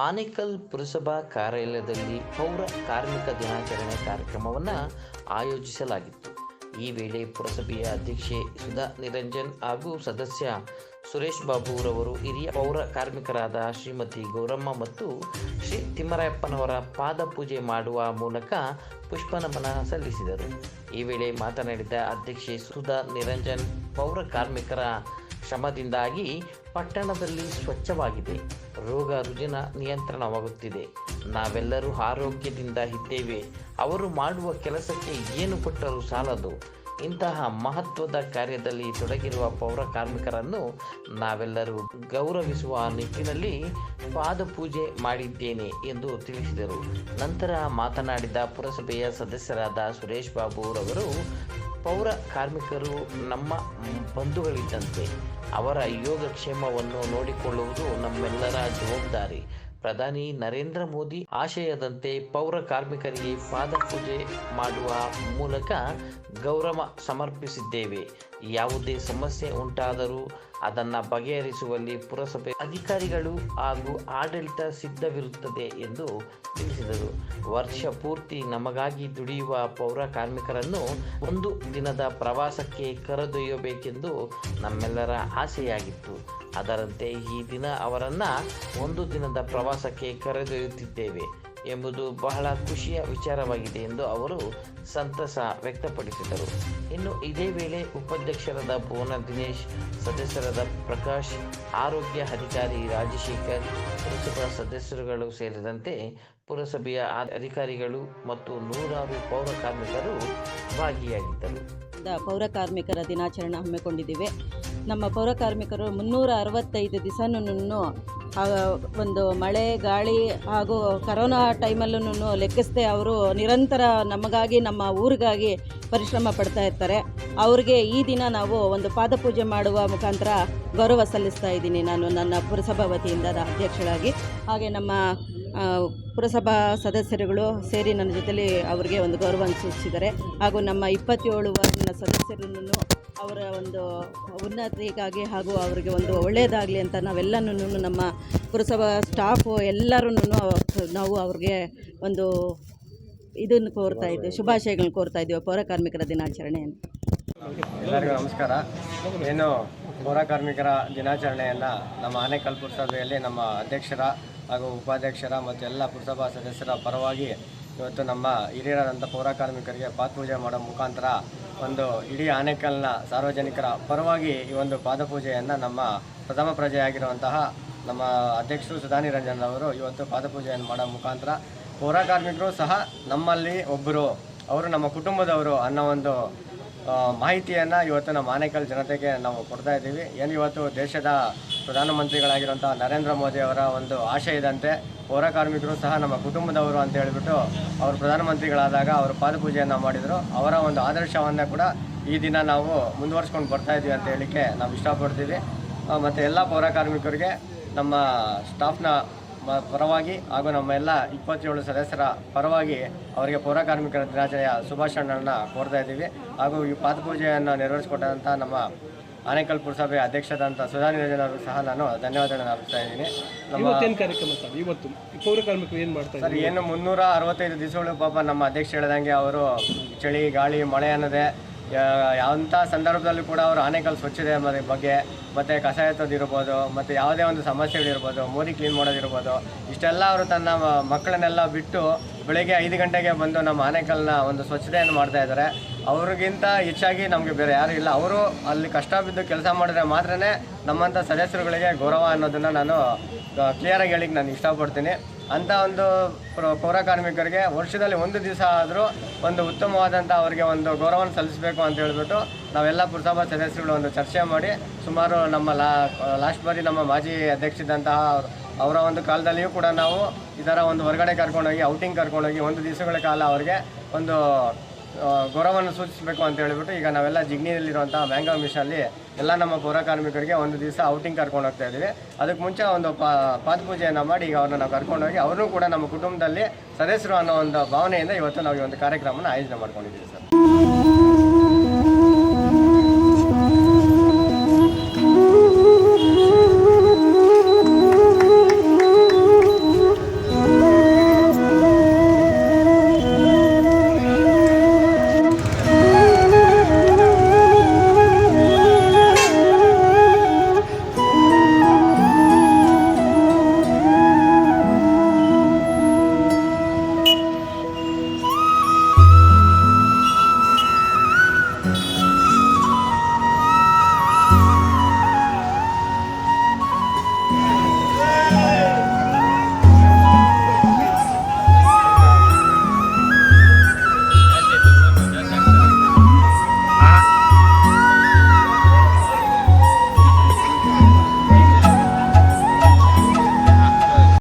ಆನೇಕಲ್ ಪುರಸಭಾ ಕಾರ್ಯಾಲಯದಲ್ಲಿ ಪೌರ ಕಾರ್ಮಿಕ ದಿನಾಚರಣೆ ಕಾರ್ಯಕ್ರಮವನ್ನು ಆಯೋಜಿಸಲಾಗಿತ್ತು. ಈ ವೇಳೆ ಪುರಸಭೆಯ ಅಧ್ಯಕ್ಷೆ ಸುಧಾ ನಿರಂಜನ್ ಹಾಗೂ ಸದಸ್ಯ ಸುರೇಶ್ ಬಾಬುರವರು, ಹಿರಿಯ ಪೌರ ಕಾರ್ಮಿಕರಾದ ಶ್ರೀಮತಿ ಗೌರಮ್ಮ ಮತ್ತು ಶ್ರೀ ತಿಮ್ಮರಾಯಪ್ಪನವರ ಪಾದ ಪೂಜೆ ಮಾಡುವ ಮೂಲಕ ಪುಷ್ಪನಮನ ಸಲ್ಲಿಸಿದರು. ಈ ವೇಳೆ ಮಾತನಾಡಿದ ಅಧ್ಯಕ್ಷೆ ಸುಧಾ ನಿರಂಜನ್, ಪೌರ ಕಾರ್ಮಿಕರ ಶ್ರಮದಿಂದಾಗಿ ಪಟ್ಟಣದಲ್ಲಿ ಸ್ವಚ್ಛವಾಗಿದೆ. ರೋಗ ರುಜಿನ ನಿಯಂತ್ರಣವಾಗುತ್ತಿದೆ. ನಾವೆಲ್ಲರೂ ಆರೋಗ್ಯದಿಂದ ಇದ್ದೇವೆ. ಅವರು ಮಾಡುವ ಕೆಲಸಕ್ಕೆ ಏನು ಕೊಟ್ಟರೂ ಸಾಲದು. ಇಂತಹ ಮಹತ್ವದ ಕಾರ್ಯದಲ್ಲಿ ತೊಡಗಿರುವ ಪೌರ ಕಾರ್ಮಿಕರನ್ನು ನಾವೆಲ್ಲರೂ ಗೌರವಿಸುವ ನಿಟ್ಟಿನಲ್ಲಿ ಪಾದಪೂಜೆ ಮಾಡಿದ್ದೇನೆ ಎಂದು ತಿಳಿಸಿದರು. ನಂತರ ಮಾತನಾಡಿದ ಪುರಸಭೆಯ ಸದಸ್ಯರಾದ ಸುರೇಶ್ ಬಾಬುರವರು ಪೌರ ಕಾರ್ಮಿಕರು ನಮ್ಮ ಬಂಧುಗಳಿದ್ದಂತೆ ಅವರ ಯೋಗಕ್ಷೇಮವನ್ನು ನೋಡಿಕೊಳ್ಳುವುದು ನಮ್ಮೆಲ್ಲರ ಜವಾಬ್ದಾರಿ. ಪ್ರಧಾನಿ ನರೇಂದ್ರ ಮೋದಿ ಆಶಯದಂತೆ ಪೌರ ಕಾರ್ಮಿಕರಿಗೆ ಪಾದಪೂಜೆ ಮಾಡುವ ಮೂಲಕ ಗೌರವ ಸಮರ್ಪಿಸಿದ್ದೇವೆ. ಯಾವುದೇ ಸಮಸ್ಯೆ ಉಂಟಾದರೂ ಅದನ್ನು ಬಗೆಹರಿಸುವಲ್ಲಿ ಪುರಸಭೆ ಅಧಿಕಾರಿಗಳು ಹಾಗೂ ಆಡಳಿತ ಸಿದ್ಧವಿರುತ್ತದೆ ಎಂದು ತಿಳಿಸಿದರು. ವರ್ಷ ಪೂರ್ತಿ ನಮಗಾಗಿ ದುಡಿಯುವ ಪೌರ ಕಾರ್ಮಿಕರನ್ನು ಒಂದು ದಿನದ ಪ್ರವಾಸಕ್ಕೆ ಕರೆದೊಯ್ಯಬೇಕೆಂದು ನಮ್ಮೆಲ್ಲರ ಆಸೆಯಾಗಿತ್ತು. ಅದರಂತೆ ಈ ದಿನ ಅವರನ್ನು ಒಂದು ದಿನದ ಪ್ರವಾಸಕ್ಕೆ ಕರೆದೊಯ್ಯುತ್ತಿದ್ದೇವೆ. ಎಂಬುದು ಬಹಳ ಖುಷಿಯ ವಿಚಾರವಾಗಿದೆ ಎಂದು ಅವರು ಸಂತಸ ವ್ಯಕ್ತಪಡಿಸಿದರು. ಇನ್ನು ಇದೇ ವೇಳೆ ಉಪಾಧ್ಯಕ್ಷರಾದ ಭುವನ ದಿನೇಶ್, ಸದಸ್ಯರಾದ ಪ್ರಕಾಶ್, ಆರೋಗ್ಯ ಅಧಿಕಾರಿ ರಾಜಶೇಖರ್, ಪುರಸಭಾ ಸದಸ್ಯರುಗಳು ಸೇರಿದಂತೆ ಪುರಸಭೆಯ ಅಧಿಕಾರಿಗಳು ಮತ್ತು ನೂರಾರು ಪೌರ ಕಾರ್ಮಿಕರು ಭಾಗಿಯಾಗಿದ್ದರು. ಪೌರ ಕಾರ್ಮಿಕರ ದಿನಾಚರಣೆ ಹಮ್ಮಿಕೊಂಡಿದ್ದೀವಿ. ನಮ್ಮ ಪೌರಕಾರ್ಮಿಕರು ಮುನ್ನೂರ ಅರವತ್ತೈದು ದಿವಸನೂ ಒಂದು ಮಳೆ, ಗಾಳಿ ಹಾಗೂ ಕರೋನಾ ಟೈಮಲ್ಲೂ ಲೆಕ್ಕಿಸದೆ ಅವರು ನಿರಂತರ ನಮಗಾಗಿ, ನಮ್ಮ ಊರಿಗಾಗಿ ಪರಿಶ್ರಮ ಪಡ್ತಾ ಇರ್ತಾರೆ. ಅವ್ರಿಗೆ ಈ ದಿನ ನಾವು ಒಂದು ಪಾದಪೂಜೆ ಮಾಡುವ ಮುಖಾಂತರ ಗೌರವ ಸಲ್ಲಿಸ್ತಾ ಇದ್ದೀನಿ ನಾನು ನನ್ನ ಪುರಸಭಾ ವತಿಯಿಂದ ಅಧ್ಯಕ್ಷರಾಗಿ. ಹಾಗೆ ನಮ್ಮ ಪುರಸಭಾ ಸದಸ್ಯರುಗಳು ಸೇರಿ ನನ್ನ ಜೊತೆಯಲ್ಲಿ ಅವರಿಗೆ ಒಂದು ಗೌರವ ಸೂಚಿಸಿದ್ದಾರೆ. ಹಾಗೂ ನಮ್ಮ ಇಪ್ಪತ್ತೇಳು ವಾರ್ಡಿನ ಸದಸ್ಯರನ್ನು ಅವರ ಒಂದು ಉನ್ನತಿಗಾಗಿ ಹಾಗೂ ಅವರಿಗೆ ಒಂದು ಒಳ್ಳೆಯದಾಗಲಿ ಅಂತ ನಾವೆಲ್ಲನೂ ನಮ್ಮ ಪುರಸಭಾ ಸ್ಟಾಫು ಎಲ್ಲರೂ ನಾವು ಅವ್ರಿಗೆ ಒಂದು ಇದನ್ನು ಕೋರ್ತಾ ಇದ್ದೀವಿ, ಶುಭಾಶಯಗಳನ್ನ ಕೋರ್ತಾ ಇದ್ದೀವಿ ಪೌರ ಕಾರ್ಮಿಕರ ದಿನಾಚರಣೆ ಅಂತ ಎಲ್ಲರಿಗೂ ನಮಸ್ಕಾರ. ಏನು ಪೌರ ಕಾರ್ಮಿಕರ ದಿನಾಚರಣೆಯನ್ನು ನಮ್ಮ ಆನೇಕಲ್ ಪುರಸಭೆಯಲ್ಲಿ ನಮ್ಮ ಅಧ್ಯಕ್ಷರ ಹಾಗೂ ಉಪಾಧ್ಯಕ್ಷರ ಮತ್ತು ಎಲ್ಲ ಪುರಸಭಾ ಸದಸ್ಯರ ಪರವಾಗಿ ಇವತ್ತು ನಮ್ಮ ಹಿರಿಯರಾದಂಥ ಪೌರ ಕಾರ್ಮಿಕರಿಗೆ ಪಾದಪೂಜೆ ಮಾಡೋ ಮುಖಾಂತರ ಒಂದು ಇಡೀ ಆನೇಕಲ್ನ ಸಾರ್ವಜನಿಕರ ಪರವಾಗಿ ಈ ಒಂದು ಪಾದಪೂಜೆಯನ್ನು ನಮ್ಮ ಪ್ರಥಮ ಪ್ರಜೆಯಾಗಿರುವಂತಹ ನಮ್ಮ ಅಧ್ಯಕ್ಷರು ಸುಧಾನಿ ರಂಜನ್ ಅವರು ಇವತ್ತು ಪಾದಪೂಜೆಯನ್ನು ಮಾಡೋ ಮುಖಾಂತರ ಪೌರ ಕಾರ್ಮಿಕರು ಸಹ ನಮ್ಮಲ್ಲಿ ಒಬ್ಬರು, ಅವರು ನಮ್ಮ ಕುಟುಂಬದವರು ಅನ್ನೋ ಒಂದು ಮಾಹಿತಿಯನ್ನು ಇವತ್ತು ನಮ್ಮ ಆನೇಕಲ್ ಜನತೆಗೆ ನಾವು ಕೊಡ್ತಾ ಇದ್ದೀವಿ. ಏನು ಇವತ್ತು ದೇಶದ ಪ್ರಧಾನಮಂತ್ರಿಗಳಾಗಿರುವಂಥ ನರೇಂದ್ರ ಮೋದಿ ಅವರ ಒಂದು ಆಶಯದಂತೆ ಪೌರ ಕಾರ್ಮಿಕರು ಸಹ ನಮ್ಮ ಕುಟುಂಬದವರು ಅಂತ ಹೇಳಿಬಿಟ್ಟು ಅವರು ಪ್ರಧಾನಮಂತ್ರಿಗಳಾದಾಗ ಅವರು ಪಾದಪೂಜೆಯನ್ನು ಮಾಡಿದರು. ಅವರ ಒಂದು ಆದರ್ಶವನ್ನು ಕೂಡ ಈ ದಿನ ನಾವು ಮುಂದುವರ್ಸ್ಕೊಂಡು ಬರ್ತಾ ಇದ್ದೀವಿ ಅಂತ ಹೇಳಿಕ್ಕೆ ನಾವು ಇಷ್ಟಪಡ್ತೀವಿ. ಮತ್ತು ಎಲ್ಲ ಪೌರ ಕಾರ್ಮಿಕರಿಗೆ ನಮ್ಮ ಸ್ಟಾಫ್ನ ಪರವಾಗಿ ಹಾಗೂ ನಮ್ಮ ಎಲ್ಲ ಇಪ್ಪತ್ತೇಳು ಸದಸ್ಯರ ಪರವಾಗಿ ಅವರಿಗೆ ಪೌರ ಕಾರ್ಮಿಕರ ದಿನಾಚರಣೆಯ ಶುಭಾಶಯಗಳನ್ನು ಕೋರ್ತಾ ಇದ್ದೀವಿ. ಹಾಗೂ ಈ ಪಾದಪೂಜೆಯನ್ನು ನೆರವೇರಿಸಿಕೊಟ್ಟಂಥ ನಮ್ಮ ಆನೇಕಲ್ ಪುರಸಭೆ ಅಧ್ಯಕ್ಷರಾದಂಥ ಸುಧಾ ನಿರಂಜನ್ ಅವರು ಸಹ ನಾನು ಧನ್ಯವಾದಗಳನ್ನು ಅರ್ಪಿಸ್ತಾ ಇದ್ದೀನಿ. ನಮ್ಮ ಕಾರ್ಯಕ್ರಮ ಸರ್? ಇವತ್ತು ಏನು ಸರ್ ಏನು ಮುನ್ನೂರ ಅರವತ್ತೈದು ದಿವಸಗಳು ಪಾಪ ನಮ್ಮ ಅಧ್ಯಕ್ಷ ಹೇಳ್ದಂಗೆ ಅವರು ಚಳಿ ಗಾಳಿ ಮಳೆ ಅನ್ನೋದೇ ಯಾವುಂಥ ಸಂದರ್ಭದಲ್ಲೂ ಕೂಡ ಅವರು ಆನೆಕಲ್ ಸ್ವಚ್ಛತೆ ಎಂಬ ಬಗ್ಗೆ, ಮತ್ತು ಕಸ ಎತ್ತೋದಿರ್ಬೋದು ಮತ್ತು ಯಾವುದೇ ಒಂದು ಸಮಸ್ಯೆಗಳಿರ್ಬೋದು ಮೋರಿ ಕ್ಲೀನ್ ಮಾಡೋದಿರ್ಬೋದು, ಇಷ್ಟೆಲ್ಲ ಅವರು ತನ್ನ ಮಕ್ಕಳನ್ನೆಲ್ಲ ಬಿಟ್ಟು ಬೆಳಗ್ಗೆ ಐದು ಗಂಟೆಗೆ ಬಂದು ನಮ್ಮ ಆನೆಕಲ್ನ ಒಂದು ಸ್ವಚ್ಛತೆಯನ್ನು ಮಾಡ್ತಾ ಇದ್ದಾರೆ. ಅವ್ರಿಗಿಂತ ಹೆಚ್ಚಾಗಿ ನಮಗೆ ಬೇರೆ ಯಾರೂ ಇಲ್ಲ. ಅವರು ಅಲ್ಲಿ ಕಷ್ಟ ಬಿದ್ದು ಕೆಲಸ ಮಾಡಿದ್ರೆ ಮಾತ್ರನೇ ನಮ್ಮಂಥ ಸದಸ್ಯರುಗಳಿಗೆ ಗೌರವ ಅನ್ನೋದನ್ನು ನಾನು ಕ್ಲಿಯರಾಗಿ ಹೇಳಿಕ್ಕೆ ನಾನು ಇಷ್ಟಪಡ್ತೀನಿ. ಅಂಥ ಒಂದು ಪ್ರ- ಕಾರ್ಮಿಕರಿಗೆ ವರ್ಷದಲ್ಲಿ ಒಂದು ದಿವಸ ಆದರೂ ಒಂದು ಉತ್ತಮವಾದಂಥ ಅವರಿಗೆ ಒಂದು ಗೌರವವನ್ನು ಸಲ್ಲಿಸಬೇಕು ಅಂತ ಹೇಳ್ಬಿಟ್ಟು ನಾವೆಲ್ಲ ಪುರಸಭಾ ಸದಸ್ಯರುಗಳು ಒಂದು ಚರ್ಚೆ ಮಾಡಿ ಸುಮಾರು ನಮ್ಮ ಲಾ, ಲಾಸ್ಟ್ ಬಾರಿ ನಮ್ಮ ಮಾಜಿ ಅಧ್ಯಕ್ಷದಂತಹ ಅವ್ರ- ಒಂದು ಕಾಲದಲ್ಲಿಯೂ ಕೂಡ ನಾವು ಈ ಥರ ಒಂದು ಹೊರಗಡೆ ಕರ್ಕೊಂಡೋಗಿ ಔಟಿಂಗ್ ಕರ್ಕೊಂಡೋಗಿ ಒಂದು ದಿವಸಗಳ ಕಾಲ ಅವರಿಗೆ ಒಂದು ಗೌರವವನ್ನು ಸೂಚಿಸಬೇಕು ಅಂತ ಹೇಳಿಬಿಟ್ಟು ಈಗ ನಾವೆಲ್ಲ ಜಿಗ್ನಿಯಲ್ಲಿರುವಂಥ ಬ್ಯಾಂಗಾಂಗ್ ಮಿಷನಲ್ಲಿ ಎಲ್ಲ ನಮ್ಮ ಪೌರ ಕಾರ್ಮಿಕರಿಗೆ ಒಂದು ದಿವಸ ಔಟಿಂಗ್ ಕರ್ಕೊಂಡು ಹೋಗ್ತಾ ಇದ್ದೀವಿ. ಅದಕ್ಕೆ ಮುಂಚೆ ಒಂದು ಪಾ, ಪಾದಪೂಜೆಯನ್ನು ಮಾಡಿ ಈಗ ಅವ್ರನ್ನ ನಾವು ಕರ್ಕೊಂಡೋಗಿ ಅವ್ರನ್ನೂ ಕೂಡ ನಮ್ಮ ಕುಟುಂಬದಲ್ಲಿ ಸದಸ್ಯರು ಅನ್ನೋ ಒಂದು ಭಾವನೆಯಿಂದ ಇವತ್ತು ನಾವು ಈ ಒಂದು ಕಾರ್ಯಕ್ರಮನ ಆಯೋಜನೆ ಮಾಡ್ಕೊಂಡಿದ್ದೀವಿ ಸರ್.